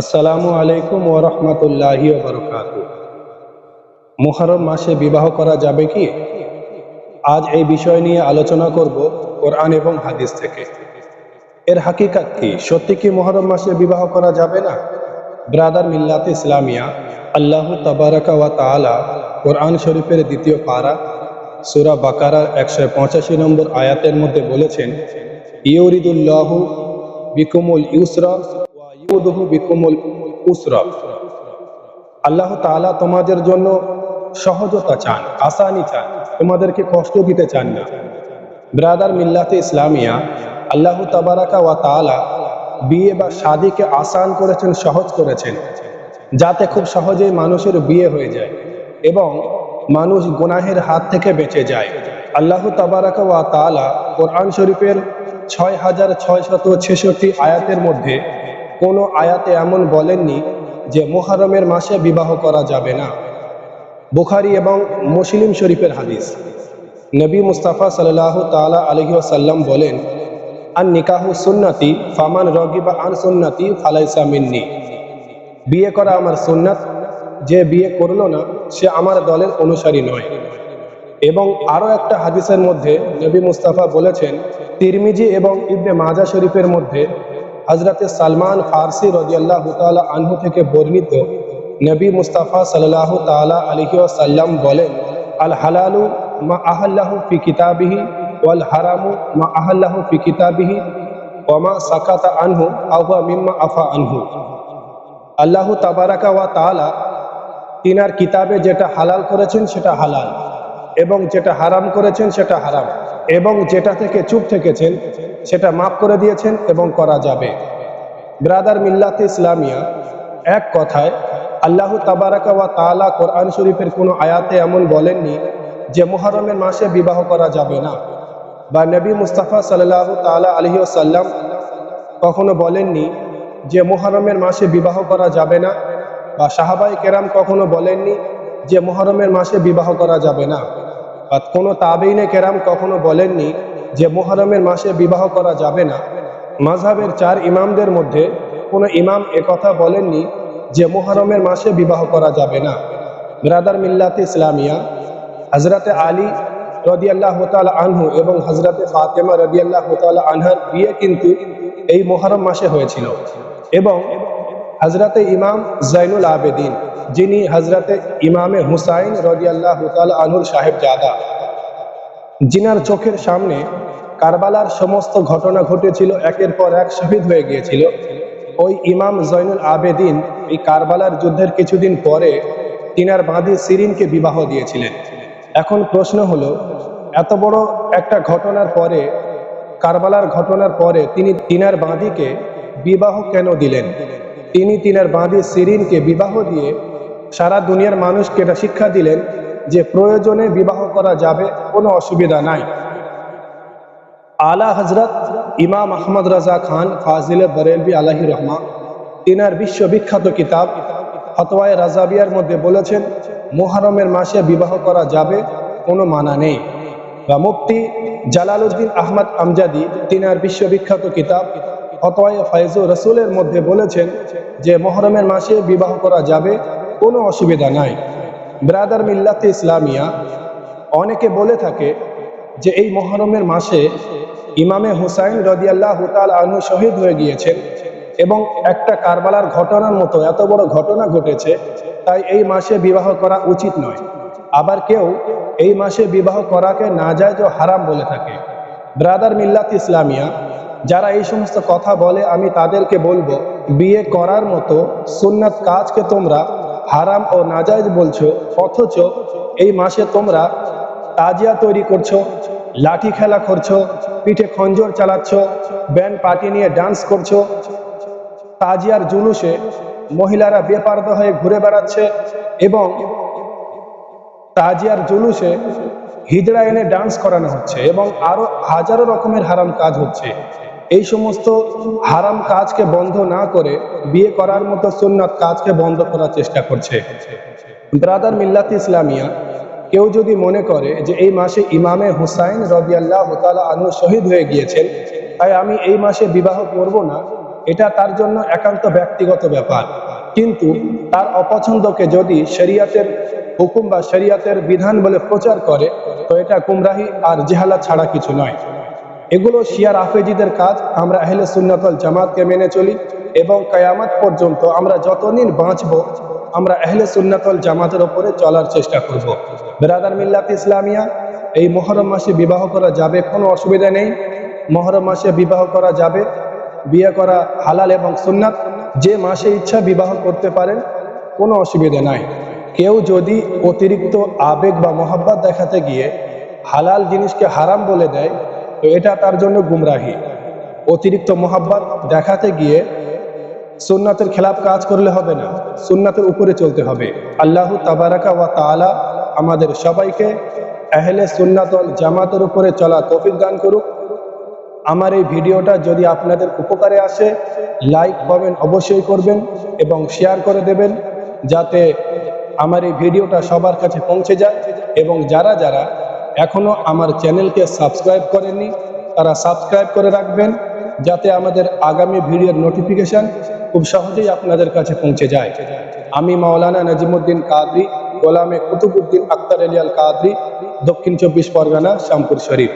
আসসালামু আলাইকুম ও রহমতুল্লাহি বরকাত মুহরম মাসে বিবাহ করা যাবে কি? আজ এই বিষয় নিয়ে আলোচনা করব কোরআন এবং হাদিস থেকে। এর হাকিকাত কি? সত্যি কি মুহরম মাসে বিবাহ করা যাবে না? ব্রাদার মিল্লাত ইসলামিয়া, আল্লাহ তাবারাকা ওয়া তাআলা কোরআন শরীফের দ্বিতীয় পারা, সুরা বাকারার একশো পঁচাশি নম্বর আয়াতের মধ্যে বলেছেন, ইউরিদুল্লাহু বিকুমুল ইউসরা ওয়া বিকুমুল উসরা। আল্লাহ তাআলা তোমাদের জন্য সহজতা চান, আসানি চান, তোমাদেরকে কষ্ট দিতে চান না। ব্রাদার মিল্লাতে ইসলামিয়া আল্লাহ তাবারাকা ওয়া তাআলা বিয়ে বা শাদীকে আসান করেছেন, সহজ করেছেন, যাতে খুব সহজেই মানুষের বিয়ে হয়ে যায় এবং মানুষ গুনাহের হাত থেকে বেঁচে যায়। আল্লাহ তাবারাকা ওয়া তাআলা কোরআন শরীফের ছয় হাজার ছয় শত ছেষট্টি আয়াতের মধ্যে কোনো আয়াতে এমন বলেননি যে মোহারমের মাসে বিবাহ করা যাবে না। বুখারি এবং মুসলিম শরীফের হাদিস। নবী মুস্তাফা সাল্লাহ তালা আলহি সাল্লাম বলেন আন নিকাহু সুন্নাতি, ফামান রগিবা আন সুন্নাতি ফালাইসা মিন্নি। বিয়ে করা আমার সুন্নাত, যে বিয়ে করল না, সে আমার দলের অনুসারী নয়। এবং আরও একটা হাদিসের মধ্যে নবী মুস্তাফা বলেছেন, তিরমিজি এবং ইবনে মাজা শরীফের মধ্যে হজরতে সালমান ফারসি রদিয়াল্লাহ তালা আনহু থেকে বর্ণিত নবী মুস্তাফা সাল্লাহ তালা সাল্লাম বলেন, আল হালালু মা আহাল্লাহু ফি কিতাবিহি, ওয়াল হারামু মা আহাল্লাহু ফি কিতাবিহি ওমা সাকাতা আনহু আহুয়া মিম্মা আফা আনহু। আল্লাহ তাবারাকা ওয়া তাআলা তিনার কিতাবে যেটা হালাল করেছেন সেটা হালাল এবং যেটা হারাম করেছেন সেটা হারাম। এবং যেটা থেকে চুপ থেকেছেন, সেটা মাফ করে দিয়েছেন এবং করা যাবে। ব্রাদার মিল্লাতে ইসলামিয়া, এক কথায়, আল্লাহ তাবারাকা ওয়া তাআলা কোরআন শরীফের কোনো আয়াতে এমন বলেননি যে মুহরমের মাসে বিবাহ করা যাবে না। বা নবী মুস্তাফা সাল্লাহ তাআলা আলহি সাল্লাম কখনো বলেননি যে মুহরমের মাসে বিবাহ করা যাবে না, বা সাহাবাই কেরাম কখনো বলেননি যে মুহরমের মাসে বিবাহ করা যাবে না। কোনো তাবেইনে কেরাম কখনো বলেননি যে মুহরমের মাসে বিবাহ করা যাবে না। মাঝহাবের চার ইমামদের মধ্যে কোনো ইমাম একথা বলেননি যে মুহরমের মাসে বিবাহ করা যাবে না। ব্রাদার মিল্লাতে ইসলামিয়া হজরতে আলী রদিয়াল্লাহ তাল আনহু এবং হজরতে ফাতেমা রদিয়াল্লাহ তাল আনহার বিয়ে কিন্তু এই মোহরম মাসে হয়েছিল। এবং হজরতে ইমাম জাইনুল আবেদিন যিনি হজরতে ইমামে হুসাইন রদিয়াল্লাহ তাল আনহুর সাহেব জাদা জিনার চোখের সামনে কারবালার সমস্ত ঘটনা ঘটেছিল, একের পর এক শহীদ হয়ে গিয়েছিল। ওই ইমাম জৈনুল আবেদিন এই কারবালার যুদ্ধের কিছুদিন পরে তিনার বাঁধি সিরিনকে বিবাহ দিয়েছিলেন। এখন প্রশ্ন হলো, এত বড় একটা ঘটনার পরে, কারবালার ঘটনার পরে তিনি তিনার বাঁধিকে বিবাহ কেন দিলেন? তিনি তিনার বাঁধি সিরিনকে বিবাহ দিয়ে সারা দুনিয়ার মানুষকে এটা শিক্ষা দিলেন যে প্রয়োজনে বিবাহ করা যাবে, কোনো অসুবিধা নাই। আলা হজরত ইমাম আহমদ রাজা খান ফাজিল বরেলবি আলাহি রহমা তিনার বিশ্ববিখ্যাত কিতাব ফতোয়ায় রাজাবিয়ার মধ্যে বলেছেন মোহারমের মাসে বিবাহ করা যাবে, কোনো মানা নেই। বা মুফতি জালালউদ্দিন আহমদ আমজাদি তিনার বিশ্ববিখ্যাত কিতাব ফতোয়ায় ফাইজু রসুলের মধ্যে বলেছেন যে মহরমের মাসে বিবাহ করা যাবে কোনো অসুবিধা নাই। ব্রাদার মিল্লাতে ইসলামিয়া অনেকে বলে থাকে যে এই মহরমের মাসে ইমামে হুসাইন রদিয়াল্লাহ হুতাল আনহু শহীদ হয়ে গিয়েছেন এবং একটা কারবালার ঘটনার মতো এত বড় ঘটনা ঘটেছে, তাই এই মাসে বিবাহ করা উচিত নয়। আবার কেউ এই মাসে বিবাহ করাকে না যায় যে হারাম বলে থাকে। ব্রাদার মিল্লাত ইসলামিয়া যারা এই সমস্ত কথা বলে, আমি তাদেরকে বলব, বিয়ে করার মতো সুন্নাত কাজকে তোমরা হারাম ও নাজায়জ বলছো, অথচ এই মাসে তোমরা তাজিয়া তৈরি করছ, লাঠি খেলা করছ, পিঠে খঞ্জর চালাচ্ছ, ব্যান্ড পার্টি নিয়ে ডান্স করছ। তাজিয়ার জুলুসে মহিলারা বেপারদ হয়ে ঘুরে বেড়াচ্ছে এবং তাজিয়ার জুলুসে হিজড়া এনে ডান্স করানো হচ্ছে এবং আরও হাজারো রকমের হারাম কাজ হচ্ছে। এই সমস্ত হারাম কাজকে বন্ধ না করে বিয়ে করার মতো সুন্নাত কাজকে বন্ধ করার চেষ্টা করছে। ব্রাদার মিল্লাত ইসলামিয়া, কেউ যদি মনে করে যে এই মাসে ইমামে হুসাইন রবিয়াল্লাহ তালা আনু শহীদ হয়ে গিয়েছেন, তাই আমি এই মাসে বিবাহ করব না, এটা তার জন্য একান্ত ব্যক্তিগত ব্যাপার। কিন্তু তার অপছন্দকে যদি শরিয়াতের হুকুম বা শরিয়াতের বিধান বলে প্রচার করে, তো এটা কুমরাহি আর জেহালা ছাড়া কিছু নয়। এগুলো শিয়ার আফেজিদের কাজ। আমরা আহলে সুন্নতল জামাতকে মেনে চলি এবং কায়ামাত পর্যন্ত আমরা যতদিন বাঁচব, আমরা আহলে সুন্নতল জামাতের ওপরে চলার চেষ্টা করব। বেরাদার মিল্লাত ইসলামিয়া, এই মহরম মাসে বিবাহ করা যাবে, কোনো অসুবিধা নেই। মহরম মাসে বিবাহ করা যাবে, বিয়ে করা হালাল এবং সুন্নাত। যে মাসে ইচ্ছা বিবাহ করতে পারেন, কোনো অসুবিধা নাই। কেউ যদি অতিরিক্ত আবেগ বা মহাব্বত দেখাতে গিয়ে হালাল জিনিসকে হারাম বলে দেয় তো এটা তার জন্য গুমরাহি। অতিরিক্ত মোহাব্বত দেখাতে গিয়ে সুন্নাতের খেলাফ কাজ করলে হবে না, সুন্নাতের উপরে চলতে হবে। আল্লাহ তাবারাকা ওয়া তাআলা আমাদের সবাইকে আহলে সুন্নাতল জামাতের উপরে চলা তৌফিক দান করুক। আমার এই ভিডিওটা যদি আপনাদের উপকারে আসে, লাইক, কমেন্ট অবশ্যই করবেন এবং শেয়ার করে দেবেন যাতে আমার এই ভিডিওটা সবার কাছে পৌঁছে যায় এবং যারা যারা এখনও আমার চ্যানেলকে সাবস্ক্রাইব করেনি তারা সাবস্ক্রাইব করে রাখবেন যাতে আমাদের আগামী ভিডিওর নোটিফিকেশান খুব সহজেই আপনাদের কাছে পৌঁছে যায়। আমি মাওলানা নাজিমুদ্দিন কাদরি, গোলামে কুতুবুদ্দিন আক্তার আলিয়াল কাদরি দক্ষিণ চব্বিশ পরগনা, শ্যামপুর শরীফ।